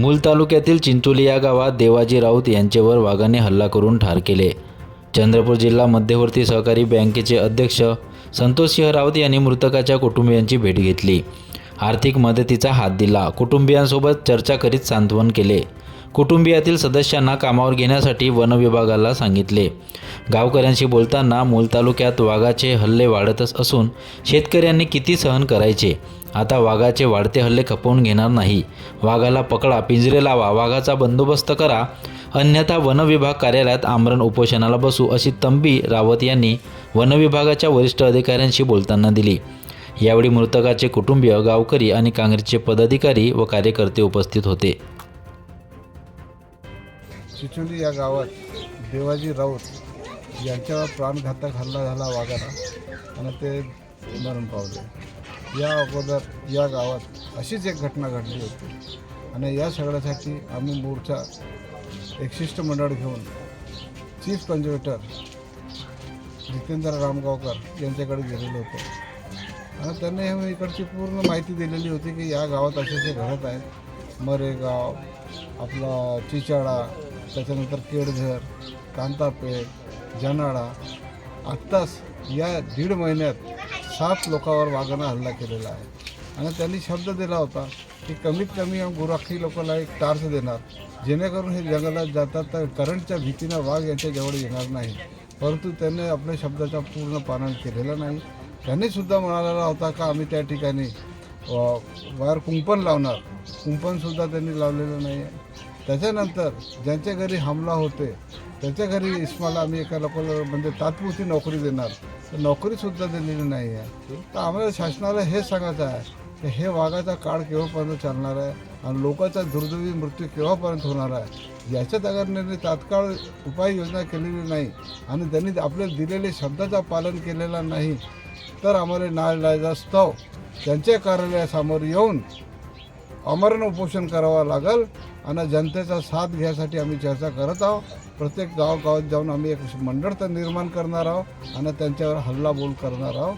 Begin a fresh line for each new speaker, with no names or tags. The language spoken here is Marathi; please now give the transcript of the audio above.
मूल तालुक्यातील चिंचोली या गावात देवाजी राऊत यांच्यावर वाघाने हल्ला करून ठार केले. चंद्रपूर जिल्हा मध्यवर्ती सहकारी बँकेचे अध्यक्ष संतोषसिंह राऊत यांनी मृतकाच्या कुटुंबियांची भेट घेतली. आर्थिक मदतीचा हात दिला. कुटुंबियांसोबत चर्चा करीत सांत्वन केले. कुटुंबियातील सदस्यांना कामावर घेण्यासाठी वन विभागाला सांगितले. गावकऱ्यांशी बोलताना मूल तालुक्यात वाघाचे हल्ले वाढतच असून शेतकऱ्यांनी किती सहन करायचे? आता वाघाचे वाढते हल्ले खपवून घेणार नाही. वाघाला पकडा पिंजरे लावा वाघाचा बंदोबस्त करा. अन्यथा वनविभाग कार्यालयात आमरण उपोषणाला बसू अशी तंबी रावत यांनी वनविभागाच्या वरिष्ठ अधिकाऱ्यांशी बोलताना दिली. यावेळी मृतकाचे कुटुंबीय गावकरी आणि काँग्रेसचे पदाधिकारी व कार्यकर्ते उपस्थित होते.
चिचोली या गावात देवाजी राऊत यांच्यावर प्राणघातक हल्ला झाला वाघाला आणि ते मरण पावले. या अगोदर या गावात अशीच एक घटना घडली होती. आणि या सगळ्यासाठी आम्ही मोर्चा एक शिष्टमंडळ घेऊन चीफ कन्झर्वेटर जितेंद्र रामगावकर यांच्याकडे गेलेलो होतो. आणि त्यांनी हे इकडची पूर्ण माहिती दिलेली होती की या गावात असे असे घडत आहेत. मरेगाव आपला चिचाळा त्याच्यानंतर केडझर कांतापेठ जनाळा. आत्ताच या दीड महिन्यात सात लोकांवर वाघानं हल्ला केलेला आहे. आणि त्यांनी शब्द दिला होता की कमीत कमी गुराखी लोकांना एक टार्च देणार. जेणेकरून हे जंगलात जातात तर करंटच्या भीतीनं वाघ यांच्या जवळ येणार नाही. परंतु त्यांनी आपल्या शब्दाचा पूर्ण पालन केलेलं नाही. त्यांनी सुद्धा म्हणालेला होता का आम्ही त्या ठिकाणी वायर कुंपण लावणार. कुंपणसुद्धा त्यांनी लावलेलं नाही. आहे त्याच्यानंतर ज्यांच्या घरी हमला होते त्याच्या घरी इस्माला आम्ही एका लोकांना म्हणजे तात्पुरती नोकरी देणार. तर नोकरीसुद्धा दिलेली नाही आहे. तर आम्हाला शासनाला हे सांगायचं आहे की हे वाघाचा काळ केव्हापर्यंत चालणार आहे आणि लोकांचा दुर्दैवी मृत्यू केव्हापर्यंत होणार आहे? याच्या तगारण्याने तात्काळ उपाययोजना केलेली नाही आणि त्यांनी आपले दिलेले शब्दाचं पालन केलेला नाही तर आम्हाला नाईलाजास्तव त्यांच्या कार्यालयासमोर येऊन अमरण उपोषण करावं लागेल. आणि जनतेचा साथ घ्यायसाठी आम्ही चर्चा करत आहोत. प्रत्येक गावगावात जाऊन आम्ही एक मंडळ तर निर्माण करणार आहोत आणि त्यांच्यावर हल्लाबोल करणार आहोत.